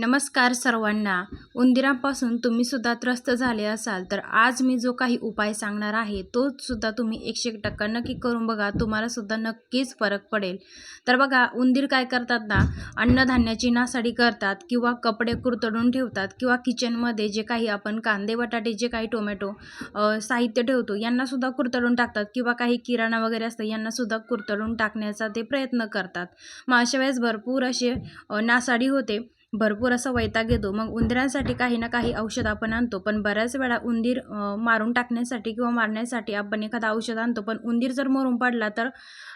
नमस्कार सर्वांना. उंदिरापासून तुम्ही सुद्धा त्रस्त झाले असाल तर आज मी जो काही उपाय सांगणार आहे तो सुद्धा तुम्ही एकशे एक टक्का नक्की करून बघा तुम्हाला सुद्धा नक्कीच फरक पडेल. तर बघा उंदीर काय करतात ना अन्नधान्याची नासाडी करतात किंवा कपडे कुरतडून ठेवतात किंवा किचनमध्ये जे काही आपण कांदे बटाटे जे काही टोमॅटो साहित्य ठेवतो यांनासुद्धा कुरतडून टाकतात किंवा काही किराणा वगैरे असतं यांनासुद्धा कुरतडून टाकण्याचा ते प्रयत्न करतात. मग अशा वेळेस भरपूर असे नासाडी होते. भरपूर असा वैताग येतो. मग उंदरांसाठी काही ना काही औषध आपण आणतो. पण बऱ्याच वेळा उंदीर मारून टाकण्यासाठी किंवा मारण्यासाठी आपण एखादं औषध आणतो. पण उंदीर जर मरून पडला तर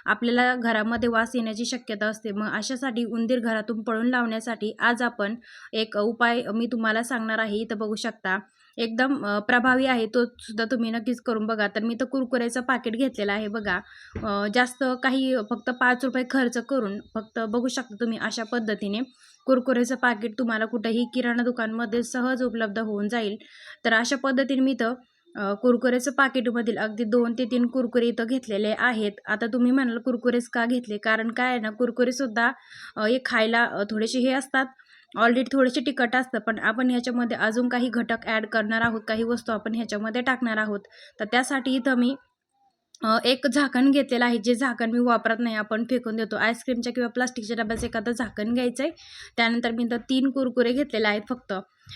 आपल्याला घरामध्ये वास येण्याची शक्यता असते. मग अशासाठी उंदीर घरातून पळून लावण्यासाठी आज आपण एक उपाय मी तुम्हाला सांगणार आहे. इथं बघू शकता. एकदम प्रभावी आहे तो सुद्धा तुम्ही नक्कीच करून बघा. तर मी तर कुरकुऱ्याचं पाकिट घेतलेलं आहे बघा. जास्त काही फक्त पाच रुपये खर्च करून फक्त बघू शकता तुम्ही अशा पद्धतीने कुरकुरेचं पाकिट तुम्हाला कुठेही किराणा दुकानमध्ये सहज उपलब्ध होऊन जाईल. तर अशा पद्धतीने मी तर कुरकुऱ्याचं कुरकुरेचं पाकिटमधील अगदी दोन ते तीन कुरकुरे इथं घेतलेले आहेत. आता तुम्ही म्हणाल कुरकुरेच का घेतले? कारण काय आहे ना कुरकुरेसुद्धा हे खायला थोडेसे हे असतात. ऑलरेडी थोडेसे तिखट असतं पण आपण ह्याच्यामध्ये अजून काही घटक ॲड करणार आहोत काही वस्तू आपण ह्याच्यामध्ये टाकणार आहोत. तर त्यासाठी इथं मी एक झाकण घेतलेलं आहे. जे झाकण मी वापरत नाही आपण फेकून देतो. आईस्क्रीमच्या किंवा प्लास्टिकच्या डब्याचं एखादं झाकण घ्यायचं आहे त्यानंतर मी इथं तीन कुरकुरे घेतलेले आहेत फक्त.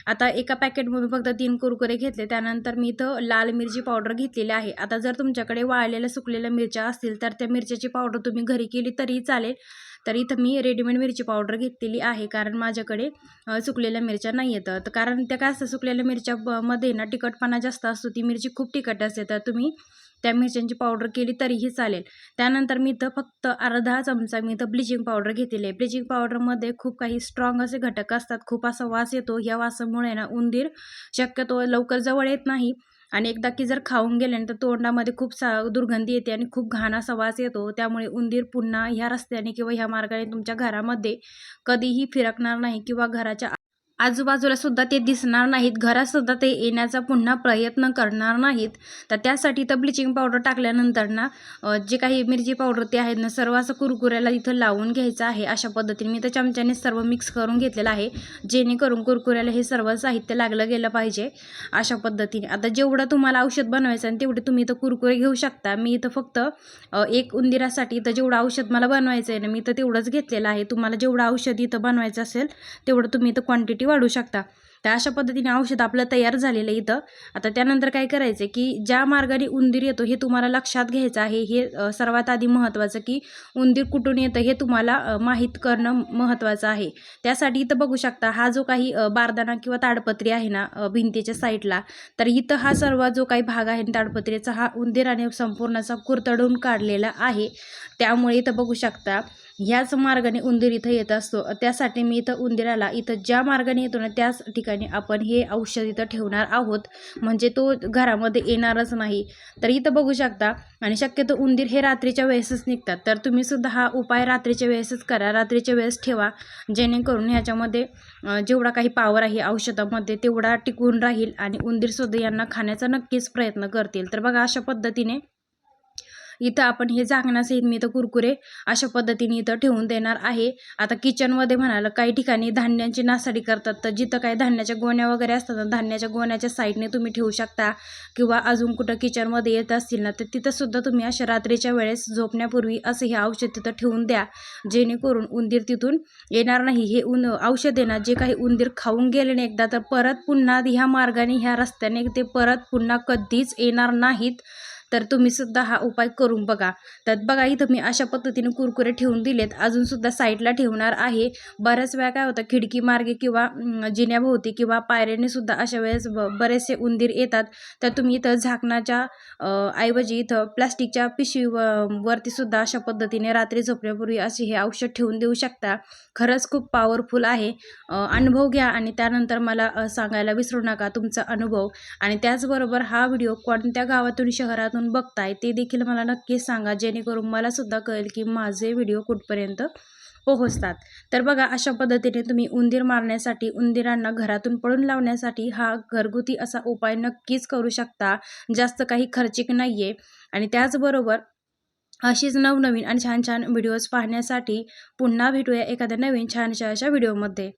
आता एका पॅकेटमध्ये फक्त तीन कुरकुरे घेतले त्यानंतर मी इथं लाल मिरची पावडर घेतलेली आहे. आता जर तुमच्याकडे वाळलेल्या सुकलेल्या मिरच्या असतील तर त्या मिरच्याची पावडर तुम्ही घरी केली तरी चालेल. तर इथं मी रेडीमेड मिरची पावडर घेतलेली आहे कारण माझ्याकडे सुकलेल्या मिरच्या नाही येतं तर कारण त्या काय असतं सुकलेल्या मिरच्या ब- मध्ये ना तिखटपणा जास्त असतो ती मिरची खूप तिखट असते. तर तुम्ही त्या मिरच्यांची पावडर केली तरीही चालेल. त्यानंतर मी इथं फक्त अर्धा चमचा मी इथं ब्लिचिंग पावडर घेतलेली आहे. ब्लिचिंग पावडरमध्ये खूप काही स्ट्रॉंग असे घटक असतात. खूप असा वास येतो. या वासामुळे ना उंदीर शक्यतो लवकर जवळ येत नाही आणि एकदा की जर खाऊन गेल्यानंतर तोंडामध्ये खूप सा दुर्गंधी येते आणि खूप घाण असा वास येतो. त्यामुळे उंदीर पुन्हा ह्या रस्त्याने किंवा ह्या मार्गाने तुमच्या घरामध्ये कधीही फिरकणार नाही किंवा घराच्या आजूबाजूला सुद्धा ते दिसणार नाहीत. घरात सुद्धा ते येण्याचा पुन्हा प्रयत्न करणार नाहीत. तर त्यासाठी तर ब्लिचिंग पावडर टाकल्यानंतर ना जे काही मिरची पावडर ते आहेत ना सर्व असं कुरकुऱ्याला इथं लावून घ्यायचं आहे अशा पद्धतीने. मी तर चमच्याने सर्व मिक्स करून घेतलेलं आहे. जेणेकरून कुरकुऱ्याला हे सर्व साहित्य लागलं गेलं पाहिजे अशा पद्धतीने. आता जेवढं तुम्हाला औषध बनवायचं आणि तेवढे तुम्ही इथं कुरकुरे घेऊ शकता. मी इथं फक्त एक उंदिरासाठी इथं जेवढं औषध मला बनवायचं आहे ना मी तर तेवढंच घेतलेलं आहे. तुम्हाला जेवढं औषध इथं बनवायचं असेल तेवढं तुम्ही इथं क्वांटिटी वाढू शकता. तर अशा पद्धतीने औषध आपलं तयार झालेलं आहे इथं. आता त्यानंतर काय करायचं की ज्या मार्गाने उंदीर येतो हे तुम्हाला लक्षात घ्यायचं आहे. हे सर्वात आधी महत्त्वाचं की उंदीर कुठून येतं हे तुम्हाला माहीत करणं महत्त्वाचं आहे. त्यासाठी इथं बघू शकता हा जो काही बारदाना किंवा ताडपत्री आहे ना भिंतीच्या साईडला तर इथं हा सर्व जो काही भाग आहे ताडपत्रीचा हा उंदीराने संपूर्ण असा कुरतडून काढलेला आहे. त्यामुळे इथं बघू शकता ह्याच मार्गाने उंदीर इथं येत असतो. त्यासाठी मी इथं उंदीराला इथं ज्या मार्गाने येतो ना त्याच ठिकाणी आपण हे औषध इथं ठेवणार आहोत. म्हणजे तो घरामध्ये येणारच नाही. तर इथं बघू शकता आणि शक्यतो उंदीर हे रात्रीच्या वेळेसच निघतात. तर तुम्ही सुद्धा हा उपाय रात्रीच्या वेळेसच करा. रात्रीच्या वेळेस ठेवा. जेणेकरून ह्याच्यामध्ये जेवढा काही पावर आहे औषधामध्ये तेवढा टिकून राहील आणि उंदीरसुद्धा यांना खाण्याचा नक्कीच प्रयत्न करतील. तर बघा अशा पद्धतीने इथं आपण हे झाकणासहित मी इथं कुरकुरे अशा पद्धतीने इथं ठेवून देणार आहे. आता किचनमध्ये म्हणाल काही ठिकाणी धान्यांची नासाडी करतात तर जिथं काही धान्याच्या गोण्या वगैरे असतात धान्याच्या गोण्याच्या साईडने तुम्ही ठेवू शकता. किंवा अजून कुठं किचनमध्ये येत असतील ना तर तिथंसुद्धा तुम्ही अशा रात्रीच्या वेळेस झोपण्यापूर्वी असं हे औषध तिथं ठेवून द्या. जेणेकरून उंदीर तिथून येणार नाही. हे उन औषध येणार ना जे काही उंदीर खाऊन गेले ना एकदा तर परत पुन्हा ह्या मार्गाने ह्या रस्त्याने ते परत पुन्हा कधीच येणार नाहीत. तर तुम्ही सुद्धा हा उपाय करून बघा. तर बघा इथं मी अशा पद्धतीने कुरकुरे ठेवून दिलेत. अजून सुद्धा साईडला ठेवणार आहे. बऱ्याच वेळा काय होतं खिडकी मार्गे किंवा जिन्याभोवती किंवा पायऱ्याने सुद्धा अशा वेळेस ब- बरेचसे उंदीर येतात. तर तुम्ही इथं झाकणाच्या ऐवजी इथं प्लास्टिकच्या पिशवी व- वरती सुद्धा अशा पद्धतीने रात्री झोपण्यापूर्वी असे हे औषध ठेवून देऊ शकता. खरंच खूप पॉवरफुल आहे. अनुभव घ्या आणि त्यानंतर मला सांगायला विसरू नका तुमचा अनुभव. आणि त्याचबरोबर हा व्हिडिओ कोणत्या गावातून शहरातून बघताय ते देखील मला नक्कीच सांगा. जेणेकरून मला सुद्धा कळेल की माझे व्हिडिओ कुठपर्यंत पोहोचतात. तर बघा अशा पद्धतीने तुम्ही उंदीर मारण्यासाठी उंदिरांना घरातून पळून लावण्यासाठी हा घरगुती असा उपाय नक्कीच करू शकता. जास्त काही खर्चिक नाही आहे आणि त्याचबरोबर अशीच नवनवीन आणि छान छान व्हिडिओज पाहण्यासाठी पुन्हा भेटूया एखाद्या नवीन छानशा अशा व्हिडिओमध्ये.